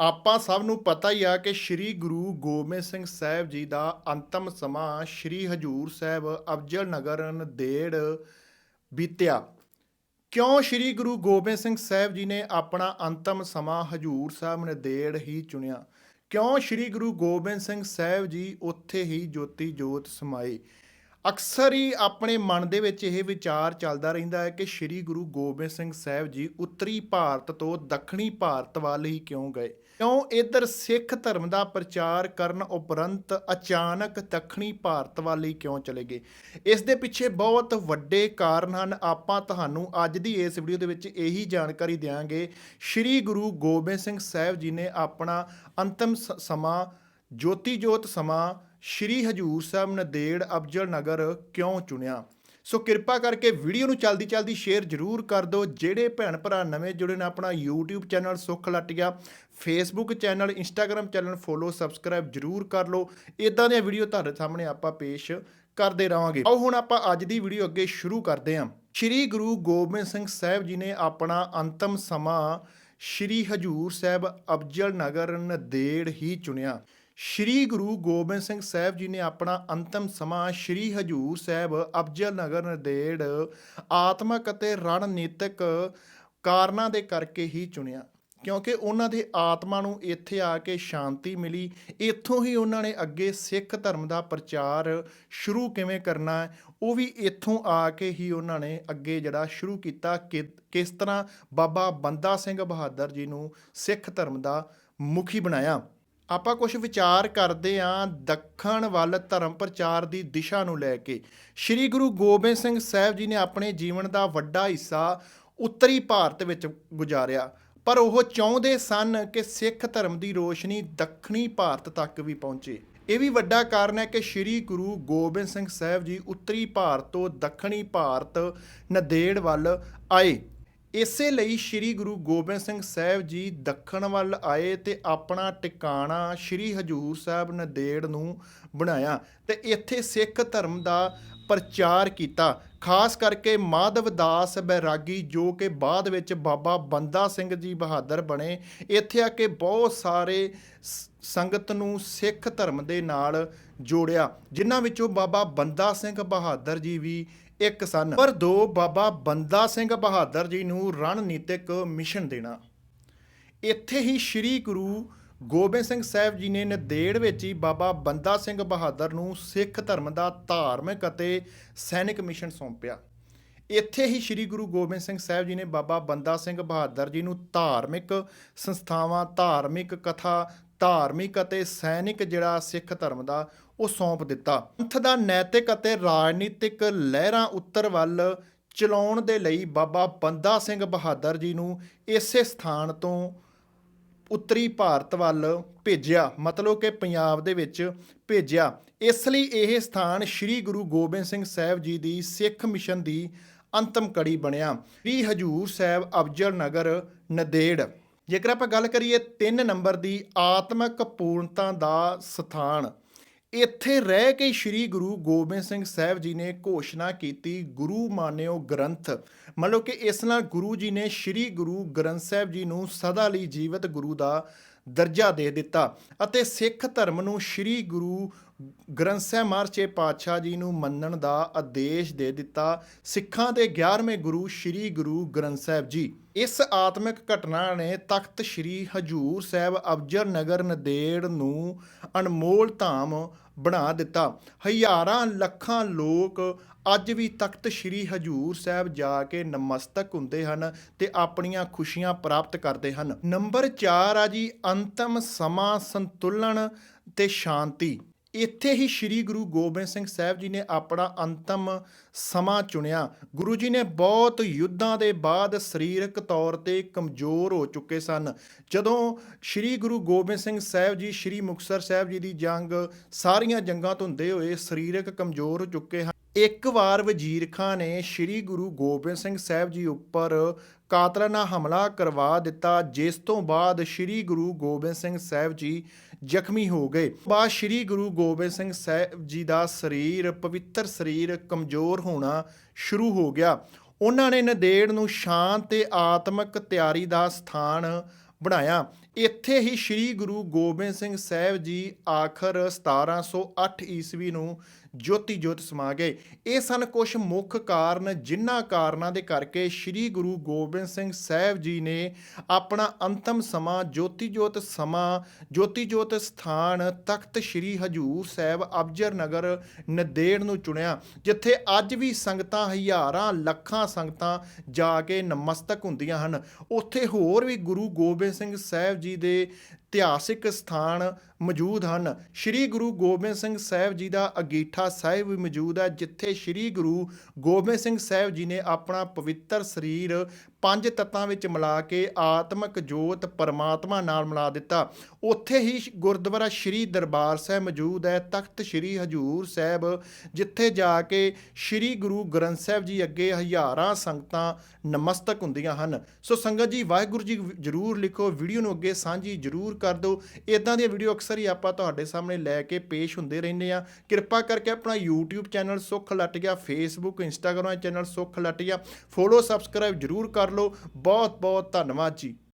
ਆਪਾਂ ਸਭ ਨੂੰ ਪਤਾ ਹੀ ਆ ਕਿ ਸ੍ਰੀ ਗੁਰੂ ਗੋਬਿੰਦ ਸਿੰਘ ਸਾਹਿਬ ਜੀ ਦਾ ਅੰਤਮ ਸਮਾਂ ਸ੍ਰੀ ਹਜੂਰ ਸਾਹਿਬ ਅਫਜ਼ਲ ਨਗਰ ਨਦੇੜ ਬੀਤਿਆ। ਕਿਉਂ ਸ੍ਰੀ ਗੁਰੂ ਗੋਬਿੰਦ ਸਿੰਘ ਸਾਹਿਬ ਜੀ ਨੇ ਆਪਣਾ ਅੰਤਮ ਸਮਾਂ ਹਜੂਰ ਸਾਹਿਬ ਨਦੇੜ ਹੀ ਚੁਣਿਆ? ਕਿਉਂ ਸ੍ਰੀ ਗੁਰੂ ਗੋਬਿੰਦ ਸਿੰਘ ਸਾਹਿਬ ਜੀ ਉੱਥੇ ਹੀ ਜੋਤੀ ਜੋਤ ਸਮਾਏ? ਅਕਸਰ ਹੀ ਆਪਣੇ ਮਨ ਦੇ ਵਿੱਚ ਇਹ ਵਿਚਾਰ ਚੱਲਦਾ ਰਹਿੰਦਾ ਹੈ ਕਿ ਸ੍ਰੀ ਗੁਰੂ ਗੋਬਿੰਦ ਸਿੰਘ ਸਾਹਿਬ ਜੀ ਉੱਤਰੀ ਭਾਰਤ ਤੋਂ ਦੱਖਣੀ ਭਾਰਤ ਵੱਲ ਹੀ ਕਿਉਂ ਗਏ? ਕਿਉਂ ਇਧਰ ਸਿੱਖ ਧਰਮ ਦਾ ਪ੍ਰਚਾਰ ਕਰਨ ਉਪਰੰਤ ਅਚਾਨਕ ਦੱਖਣੀ ਭਾਰਤ ਵਾਲੀ ਕਿਉਂ ਚਲੇ ਗਏ? ਇਸ ਦੇ ਪਿੱਛੇ ਬਹੁਤ ਵੱਡੇ ਕਾਰਨ ਹਨ। ਆਪਾਂ ਤੁਹਾਨੂੰ ਅੱਜ ਦੀ ਇਸ ਵੀਡੀਓ ਦੇ ਵਿੱਚ ਇਹੀ ਜਾਣਕਾਰੀ ਦਿਆਂਗੇ। ਸ੍ਰੀ ਗੁਰੂ ਗੋਬਿੰਦ ਸਿੰਘ ਸਾਹਿਬ ਜੀ ਨੇ ਆਪਣਾ ਅੰਤਮ ਸ- ਸਮਾਂ, ਜੋਤੀ ਜੋਤ ਸਮਾਂ ਸ਼੍ਰੀ ਹਜੂਰ ਸਾਹਿਬ ਨਦੇੜ ਅਫਜ਼ਲ ਨਗਰ ਕਿਉਂ ਚੁਣਿਆ? ਸੋ ਕਿਰਪਾ ਕਰਕੇ ਵੀਡੀਓ ਨੂੰ ਚਲਦੀ ਚਲਦੀ ਸ਼ੇਅਰ ਜ਼ਰੂਰ ਕਰ ਦਿਓ। ਜਿਹੜੇ ਭੈਣ ਭਰਾ ਨਵੇਂ ਜੁੜੇ ਨੇ, ਆਪਣਾ YouTube channel Sukh Latia Facebook channel, Instagram channel follow subscribe ਜ਼ਰੂਰ ਕਰ ਲਓ। ਇਦਾਂ ਦੀਆਂ ਵੀਡੀਓ ਤੁਹਾਡੇ ਸਾਹਮਣੇ ਆਪਾਂ ਪੇਸ਼ ਕਰਦੇ ਰਵਾਂਗੇ ਆਓ ਹੁਣ ਆਪਾਂ ਅੱਜ ਦੀ ਵੀਡੀਓ ਅੱਗੇ ਸ਼ੁਰੂ ਕਰਦੇ ਹਾਂ ਸ਼੍ਰੀ ਗੁਰੂ ਗੋਬਿੰਦ ਸਿੰਘ ਸਾਹਿਬ ਜੀ ਨੇ ਆਪਣਾ ਅੰਤਮ ਸਮਾਂ ਸ਼੍ਰੀ ਹਜੂਰ ਸਾਹਿਬ ਅਫਜ਼ਲ ਨਗਰ ਨਦੇੜ ਹੀ ਚੁਣਿਆ। ਸ਼੍ਰੀ ਗੁਰੂ ਗੋਬਿੰਦ ਸਿੰਘ ਸਾਹਿਬ ਜੀ ਨੇ ਆਪਣਾ ਅੰਤਮ ਸਮਾਂ ਸ਼੍ਰੀ ਹਜੂਰ ਸਾਹਿਬ ਅਫਜ਼ਲ ਨਗਰ ਨਦੇੜ ਆਤਮਕ ਅਤੇ ਰਣਨੀਤਿਕ ਕਾਰਨਾਂ ਦੇ ਕਰਕੇ ਹੀ ਚੁਣਿਆ। ਕਿਉਂਕਿ ਉਹਨਾਂ ਦੇ ਆਤਮਾ ਨੂੰ ਇੱਥੇ ਆ ਕੇ ਸ਼ਾਂਤੀ ਮਿਲੀ, ਇੱਥੋਂ ਹੀ ਉਹਨਾਂ ਨੇ ਅੱਗੇ ਸਿੱਖ ਧਰਮ ਦਾ ਪ੍ਰਚਾਰ ਸ਼ੁਰੂ ਕਿਵੇਂ ਕਰਨਾ ਹੈ, ਉਹ ਵੀ ਇੱਥੋਂ ਆ ਕੇ ਹੀ ਉਹਨਾਂ ਨੇ ਅੱਗੇ ਜਿਹੜਾ ਸ਼ੁਰੂ ਕੀਤਾ ਕਿ ਕਿਸ ਤਰ੍ਹਾਂ ਬਾਬਾ ਬੰਦਾ ਸਿੰਘ ਬਹਾਦਰ ਜੀ ਨੂੰ ਸਿੱਖ ਧਰਮ ਦਾ ਮੁਖੀ ਬਣਾਇਆ। ਆਪਾਂ ਕੁਝ ਵਿਚਾਰ ਕਰਦੇ ਆਂ ਦੱਖਣ ਵੱਲ ਧਰਮ ਪ੍ਰਚਾਰ ਦੀ ਦਿਸ਼ਾ ਨੂੰ ਲੈ ਕੇ। ਸ੍ਰੀ ਗੁਰੂ ਗੋਬਿੰਦ ਸਿੰਘ ਸਾਹਿਬ ਜੀ ਨੇ ਆਪਣੇ ਜੀਵਨ ਦਾ ਵੱਡਾ ਹਿੱਸਾ ਉੱਤਰੀ ਭਾਰਤ ਵਿੱਚ ਗੁਜ਼ਾਰਿਆ। ਪਰ ਉਹ ਚਾਹੁੰਦੇ ਸਨ ਕਿ ਸਿੱਖ ਧਰਮ ਦੀ ਰੋਸ਼ਨੀ ਦੱਖਣੀ ਭਾਰਤ ਤੱਕ ਵੀ ਪਹੁੰਚੇ। ਇਹ ਵੀ ਵੱਡਾ ਕਾਰਨ ਹੈ ਕਿ ਸ੍ਰੀ ਗੁਰੂ ਗੋਬਿੰਦ ਸਿੰਘ ਸਾਹਿਬ ਜੀ ਉੱਤਰੀ ਭਾਰਤ ਤੋਂ ਦੱਖਣੀ ਭਾਰਤ ਨਦੇੜ ਵੱਲ ਆਏ। ਇਸੇ ਲਈ ਸ੍ਰੀ ਗੁਰੂ ਗੋਬਿੰਦ ਸਿੰਘ ਸਾਹਿਬ ਜੀ ਦੱਖਣ ਵੱਲ ਆਏ ਤੇ ਆਪਣਾ ਟਿਕਾਣਾ ਸ੍ਰੀ ਹਜੂਰ ਸਾਹਿਬ ਨੰਦੇੜ ਨੂੰ ਬਣਾਇਆ ਤੇ ਇੱਥੇ ਸਿੱਖ ਧਰਮ ਦਾ ਪ੍ਰਚਾਰ ਕੀਤਾ। ਖਾਸ ਕਰਕੇ ਮਾਧਵ ਦਾਸ ਬੈਰਾਗੀ ਜੋ ਕਿ ਬਾਅਦ ਵਿੱਚ ਬਾਬਾ ਬੰਦਾ ਸਿੰਘ ਜੀ ਬਹਾਦਰ ਬਣੇ, ਇੱਥੇ ਆ ਕੇ ਬਹੁਤ ਸਾਰੇ ਸ- ਸੰਗਤ ਨੂੰ ਸਿੱਖ ਧਰਮ ਦੇ ਨਾਲ ਜੋੜਿਆ, ਜਿਨ੍ਹਾਂ ਵਿੱਚੋਂ ਬਾਬਾ ਬੰਦਾ ਸਿੰਘ ਬਹਾਦਰ ਜੀ ਵੀ ਇੱਕ ਸਨ। ਪਰ ਦੋ, ਬਾਬਾ ਬੰਦਾ ਸਿੰਘ ਬਹਾਦਰ ਜੀ ਨੂੰ ਰਣਨੀਤਿਕ ਮਿਸ਼ਨ ਦੇਣਾ। ਇੱਥੇ ਹੀ ਸ੍ਰੀ ਗੁਰੂ ਗੋਬਿੰਦ ਸਿੰਘ ਸਾਹਿਬ ਜੀ ਨੇ ਨੰਦੇੜ ਵਿੱਚ ਹੀ ਬਾਬਾ ਬੰਦਾ ਸਿੰਘ ਬਹਾਦਰ ਨੂੰ ਸਿੱਖ ਧਰਮ ਦਾ ਧਾਰਮਿਕ ਅਤੇ ਸੈਨਿਕ ਮਿਸ਼ਨ ਸੌਂਪਿਆ। ਇੱਥੇ ਹੀ ਸ੍ਰੀ ਗੁਰੂ ਗੋਬਿੰਦ ਸਿੰਘ ਸਾਹਿਬ ਜੀ ਨੇ ਬਾਬਾ ਬੰਦਾ ਸਿੰਘ ਬਹਾਦਰ ਜੀ ਨੂੰ ਧਾਰਮਿਕ ਸੰਸਥਾਵਾਂ, ਧਾਰਮਿਕ ਕਥਾ, ਧਾਰਮਿਕ ਅਤੇ ਸੈਨਿਕ ਜਿਹੜਾ ਸਿੱਖ ਧਰਮ ਦਾ ਉਹ ਸੌਂਪ ਦਿੱਤਾ। ਪੰਥ ਦਾ ਨੈਤਿਕ ਅਤੇ ਰਾਜਨੀਤਿਕ ਲਹਿਰਾਂ ਉੱਤਰ ਵੱਲ ਚਲਾਉਣ ਦੇ ਲਈ ਬਾਬਾ ਬੰਦਾ ਸਿੰਘ ਬਹਾਦਰ ਜੀ ਨੂੰ ਇਸੇ ਸਥਾਨ ਤੋਂ ਉੱਤਰੀ ਭਾਰਤ ਵੱਲ ਭੇਜਿਆ। ਮਤਲਬ ਕਿ ਪੰਜਾਬ ਦੇ ਵਿੱਚ ਭੇਜਿਆ। ਇਸ ਲਈ ਇਹ ਸਥਾਨ ਸ੍ਰੀ ਗੁਰੂ ਗੋਬਿੰਦ ਸਿੰਘ ਸਾਹਿਬ ਜੀ ਦੀ ਸਿੱਖ ਮਿਸ਼ਨ ਦੀ ਅੰਤਮ ਕੜੀ ਬਣਿਆ। ਸ੍ਰੀ ਹਜੂਰ ਸਾਹਿਬ ਅਫਜ਼ਲ ਨਗਰ, ਨਦੇੜ। ਜੇਕਰ ਆਪਾਂ ਗੱਲ ਕਰੀਏ 3 ਨੰਬਰ ਦੀ ਆਤਮਿਕ ਪੂਰਨਤਾ ਦਾ ਸਥਾਨ ਇੱਥੇ ਰਹਿ ਕੇ ਸ੍ਰੀ ਗੁਰੂ ਗੋਬਿੰਦ ਸਿੰਘ ਸਾਹਿਬ ਜੀ ਨੇ ਘੋਸ਼ਣਾ ਕੀਤੀ ਗੁਰੂ ਮਾਨਿਓ ਗ੍ਰੰਥ। ਮਤਲਬ ਕਿ ਇਸ ਨਾਲ ਗੁਰੂ ਜੀ ਨੇ ਸ੍ਰੀ ਗੁਰੂ ਗ੍ਰੰਥ ਸਾਹਿਬ ਜੀ ਨੂੰ ਸਦਾ ਲਈ ਜੀਵਤ ਗੁਰੂ ਦਾ ਦਰਜਾ ਦੇ ਦਿੱਤਾ ਅਤੇ ਸਿੱਖ ਧਰਮ ਨੂੰ ਸ੍ਰੀ ਗੁਰੂ ਗ੍ਰੰਥ ਸਾਹਿਬ ਮਹਾਰਾਜੇ ਪਾਤਸ਼ਾਹ ਜੀ ਨੂੰ ਮੰਨਣ ਦਾ ਆਦੇਸ਼ ਦੇ ਦਿੱਤਾ ਸਿੱਖਾਂ ਦੇ 11ਵੇਂ ਗੁਰੂ ਸ੍ਰੀ ਗੁਰੂ ਗ੍ਰੰਥ ਸਾਹਿਬ ਜੀ। ਇਸ ਆਤਮਿਕ ਘਟਨਾ ਨੇ ਤਖਤ ਸ੍ਰੀ ਹਜੂਰ ਸਾਹਿਬ ਅਫਜ਼ਲ ਨਗਰ ਨਦੇੜ ਨੂੰ ਅਨਮੋਲ ਧਾਮ ਬਣਾ ਦਿੱਤਾ। ਹਜ਼ਾਰਾਂ ਲੱਖਾਂ ਲੋਕ ਅੱਜ ਵੀ ਤਖਤ ਸ੍ਰੀ ਹਜੂਰ ਸਾਹਿਬ ਜਾ ਕੇ ਨਮਸਤਕ ਹੁੰਦੇ ਹਨ ਤੇ ਆਪਣੀਆਂ ਖੁਸ਼ੀਆਂ ਪ੍ਰਾਪਤ ਕਰਦੇ ਹਨ। ਨੰਬਰ 4 ਆ ਜੀ, ਅੰਤਮ ਸਮਾਂ ਸੰਤੁਲਨ ਤੇ ਸ਼ਾਂਤੀ। ਇੱਥੇ ਹੀ ਸ੍ਰੀ ਗੁਰੂ ਗੋਬਿੰਦ ਸਿੰਘ ਸਾਹਿਬ ਜੀ ਨੇ ਆਪਣਾ ਅੰਤਮ ਸਮਾਂ ਚੁਣਿਆ। ਗੁਰੂ ਜੀ ਨੇ ਬਹੁਤ ਯੁੱਧਾਂ ਦੇ ਬਾਅਦ ਸਰੀਰਕ ਤੌਰ ਤੇ ਕਮਜ਼ੋਰ ਹੋ ਚੁੱਕੇ ਸਨ। ਜਦੋਂ ਸ੍ਰੀ ਗੁਰੂ ਗੋਬਿੰਦ ਸਿੰਘ ਸਾਹਿਬ ਜੀ, ਸ੍ਰੀ ਮੁਕਤਸਰ ਸਾਹਿਬ ਜੀ ਦੀ ਜੰਗ, ਸਾਰੀਆਂ ਜੰਗਾਂ ਤੋਂ ਹੁੰਦੇ ਹੋਏ ਸਰੀਰਕ ਕਮਜ਼ੋਰ ਹੋ ਚੁੱਕੇ ਹਨ। ਇੱਕ ਵਾਰ ਵਜ਼ੀਰ ਖਾਂ ਨੇ ਸ੍ਰੀ ਗੁਰੂ ਗੋਬਿੰਦ ਸਿੰਘ ਸਾਹਿਬ ਜੀ ਉੱਪਰ ਕਾਤਲਾਨਾ ਹਮਲਾ ਕਰਵਾ ਦਿੱਤਾ, ਜਿਸ ਤੋਂ ਬਾਅਦ ਸ੍ਰੀ ਗੁਰੂ ਗੋਬਿੰਦ ਸਿੰਘ ਸਾਹਿਬ ਜੀ ਜ਼ਖਮੀ ਹੋ ਗਏ। ਬਾਅਦ ਸ੍ਰੀ ਗੁਰੂ ਗੋਬਿੰਦ ਸਿੰਘ ਸਾਹਿਬ ਜੀ ਦਾ ਸਰੀਰ, ਪਵਿੱਤਰ ਸਰੀਰ ਕਮਜ਼ੋਰ ਹੋਣਾ ਸ਼ੁਰੂ ਹੋ ਗਿਆ। ਉਹਨਾਂ ਨੇ ਨਦੇੜ ਨੂੰ ਸ਼ਾਂਤ ਤੇ ਆਤਮਿਕ ਤਿਆਰੀ ਦਾ ਸਥਾਨ ਬਣਾਇਆ। ਇੱਥੇ ਹੀ ਸ੍ਰੀ ਗੁਰੂ ਗੋਬਿੰਦ ਸਿੰਘ ਸਾਹਿਬ ਜੀ ਆਖਰ 1708 ਈਸਵੀ ਨੂੰ ਜੋਤੀ ਜੋਤ ਸਮਾ ਗਏ। ਇਹ ਸਨ ਕੁਝ ਮੁੱਖ ਕਾਰਨ ਜਿਨ੍ਹਾਂ ਕਾਰਨਾਂ ਦੇ ਕਰਕੇ ਸ੍ਰੀ ਗੁਰੂ ਗੋਬਿੰਦ ਸਿੰਘ ਸਾਹਿਬ ਜੀ ਨੇ ਆਪਣਾ ਅੰਤਮ ਸਮਾਂ ਜੋਤੀ ਜੋਤ ਸਮਾਂ, ਜੋਤੀ ਜੋਤ ਸਥਾਨ ਤਖਤ ਸ੍ਰੀ ਹਜੂਰ ਸਾਹਿਬ ਅਬਜਰ ਨਗਰ ਨੰਦੇੜ ਨੂੰ ਚੁਣਿਆ, ਜਿੱਥੇ ਅੱਜ ਵੀ ਸੰਗਤਾਂ ਹਜ਼ਾਰਾਂ ਲੱਖਾਂ ਸੰਗਤਾਂ ਜਾ ਕੇ ਨਮਸਤਕ ਹੁੰਦੀਆਂ ਹਨ। ਉੱਥੇ ਹੋਰ ਵੀ ਗੁਰੂ ਗੋਬਿੰਦ ਸਿੰਘ ਸਾਹਿਬ ਜੀ ਦੇ ਇਤਿਹਾਸਿਕ ਸਥਾਨ ਮੌਜੂਦ ਹਨ। ਸ੍ਰੀ ਗੁਰੂ ਗੋਬਿੰਦ ਸਿੰਘ ਸਾਹਿਬ ਜੀ ਦਾ ਅਗੀਠਾ ਸਾਹਿਬ ਵੀ ਮੌਜੂਦ ਹੈ, ਜਿੱਥੇ ਸ੍ਰੀ ਗੁਰੂ ਗੋਬਿੰਦ ਸਿੰਘ ਸਾਹਿਬ ਜੀ ਨੇ ਆਪਣਾ ਪਵਿੱਤਰ ਸਰੀਰ ਪੰਜ ਤੱਤਾਂ ਵਿੱਚ ਮਿਲਾ ਕੇ ਆਤਮਿਕ ਜੋਤ ਪਰਮਾਤਮਾ ਨਾਲ ਮਿਲਾ ਦਿੱਤਾ। ਉੱਥੇ ਹੀ ਗੁਰਦੁਆਰਾ ਸ੍ਰੀ ਦਰਬਾਰ ਸਾਹਿਬ ਮੌਜੂਦ ਹੈ, ਤਖਤ ਸ੍ਰੀ ਹਜੂਰ ਸਾਹਿਬ, ਜਿੱਥੇ ਜਾ ਕੇ ਸ੍ਰੀ ਗੁਰੂ ਗ੍ਰੰਥ ਸਾਹਿਬ ਜੀ ਅੱਗੇ ਹਜ਼ਾਰਾਂ ਸੰਗਤਾਂ ਨਮਸਤਕ ਹੁੰਦੀਆਂ ਹਨ। ਸੋ ਸੰਗਤ ਜੀ, ਵਾਹਿਗੁਰੂ ਜੀ ਜਰੂਰ ਲਿਖੋ, ਵੀਡੀਓ ਨੂੰ ਅੱਗੇ ਸਾਂਝੀ ਜਰੂਰ ਕਰ ਦਿਓ। ਇਦਾਂ ਦੀਆਂ ਵੀਡੀਓ ਅਕਸਰ ਹੀ ਆਪਾਂ ਤੁਹਾਡੇ ਸਾਹਮਣੇ ਲੈ ਕੇ ਪੇਸ਼ ਹੁੰਦੇ ਰਹਿੰਦੇ ਆ ਕਿਰਪਾ ਕਰਕੇ ਆਪਣਾ YouTube ਚੈਨਲ ਸੁੱਖ ਲੱਟ ਗਿਆ, Facebook, Instagram ਚੈਨਲ ਸੁੱਖ ਲੱਟ ਗਿਆ। ਫੋਲੋ ਸਬਸਕ੍ਰਾਈਬ ਜਰੂਰ ਕਰ ਲਓ। ਬਹੁਤ ਬਹੁਤ ਧੰਨਵਾਦ ਜੀ।